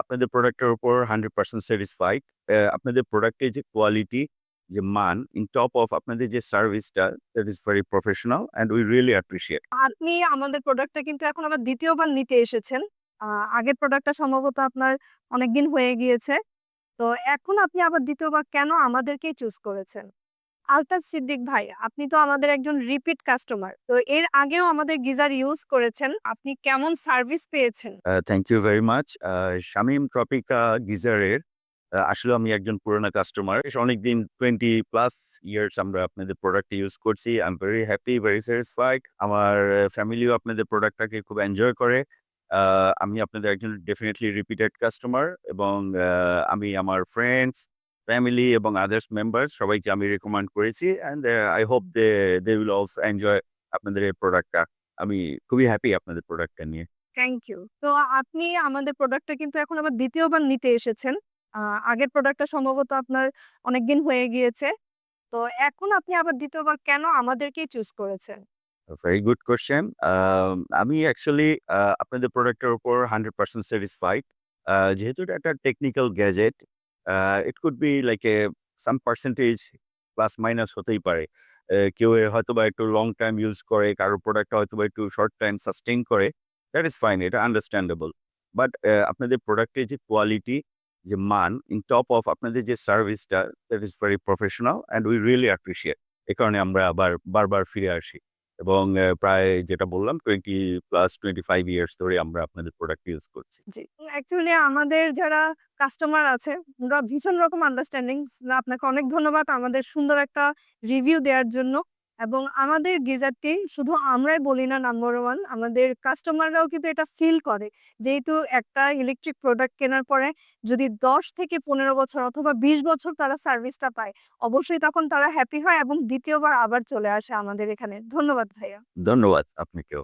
আপনাদের প্রোডাক্টের উপর 100% স্যাটিসফাইড। অ্যা আপনাদের প্রোডাক্টের যে কোয়ালিটি, যে মান, ইন টপ অফ আপনাদের যে সার্ভিসটা, that is very professional and we really appreciate আপনি আমাদের প্রোডাক্টটা কিন্তু এখন আবার দ্বিতীয়বার নিতে এসেছেন। আগের প্রোডাক্টটা সম্ভবত আপনার অনেকদিন হয়ে গিয়েছে। তো এখন আপনি আবার দ্বিতীয়বার কেন আমাদেরকেই চুজ করেছেন? আলতাফ সিদ্দিক ভাই, আপনি তো আমাদের একজন রিপিট কাস্টমার। তো এর আগেও আমাদের গিজার ইউজ করেছেন। আপনি কেমন সার্ভিস পেয়েছেন? Thank you very much. Shamim Tropica গিজারের আসলে আমি একজন পুরানা কাস্টমার। অনেকদিন 20 প্লাস ইয়ার্স আমরা আপনাদের প্রোডাক্ট ইউজ করছি। I am very happy, very satisfied. আমার ফ্যামিলিও আপনাদের প্রোডাক্টটাকে খুব এনজয় করে। আমি আপনাদের একজন ডেফিনেটলি রিপিটেড কাস্টমার এবং আমি আমার ফ্রেন্ডস, ফ্যামিলি এবং আদার্স মেম্বার্স সবাইকে আমি রিকমেন্ড করেছি and I hope they they will also enjoy আপনাদের এই প্রোডাক্টটা। আমি খুবই হ্যাপি আপনাদের প্রোডাক্টটা নিয়ে। Thank you. তো আপনি আমাদের প্রোডাক্টটা কিন্তু এখন আবার ২য় বার নিতে এসেছেন। আগের প্রোডাক্টটা সম্ভবত আপনার অনেকদিন হয়ে গিয়েছে। তো এখন আপনি আবার ২য় বার কেন আমাদেরকেই চুজ করেছেন? Very good question. আ আমি অ্যাকচুয়ালি আপনাদের প্রোডাক্টের উপর 100% স্যাটিসফাইড। আ যেহেতু এটা একটা technical gadget, it could be like a some percentage plus minus হতেই পারে। কেউ হয়তোবা একটু লং টাইম ইউজ করে, কারও প্রোডাক্টটা হয়তোবা একটু শর্ট টাইম সাস্টেইন করে। দ্যাট ইস ফাইন, এটা আন্ডারস্ট্যান্ডেবল। বাট আপনাদের প্রোডাক্টের যে কোয়ালিটি, যে মান, ইন টপ অফ আপনাদের যে সার্ভিসটা, that is very professional and we really appreciate. এ কারণে আমরা আবার বারবার ফিরে আসি এবং প্রায় যেটা বললাম 20 প্লাস 25 ইয়ার্স ধরে আমরা আপনাদের প্রোডাক্ট ইউজ করছি। অ্যাকচুয়ালি আমাদের যারা কাস্টমার আছে, ওরা ভীষণ রকম আন্ডারস্ট্যান্ডিং। আপনাকে অনেক ধন্যবাদ আমাদের সুন্দর একটা রিভিউ দেওয়ার জন্য এবং আমাদের গিজারটি শুধু আমরাই বলি না নাম্বার ওয়ান আমাদের কাস্টমাররাও কিন্তু এটা ফিল করে। যেহেতু একটা ইলেকট্রিক প্রোডাক্ট কেনার পরে যদি ১০ থেকে ১৫ বছর অথবা ২০ বছর তারা সার্ভিসটা পায়, অবশ্যই তখন তারা হ্যাপি হয় এবং দ্বিতীয়বার আবার চলে আসে আমাদের এখানে। ধন্যবাদ ভাইয়া। ধন্যবাদ আপনাকেও।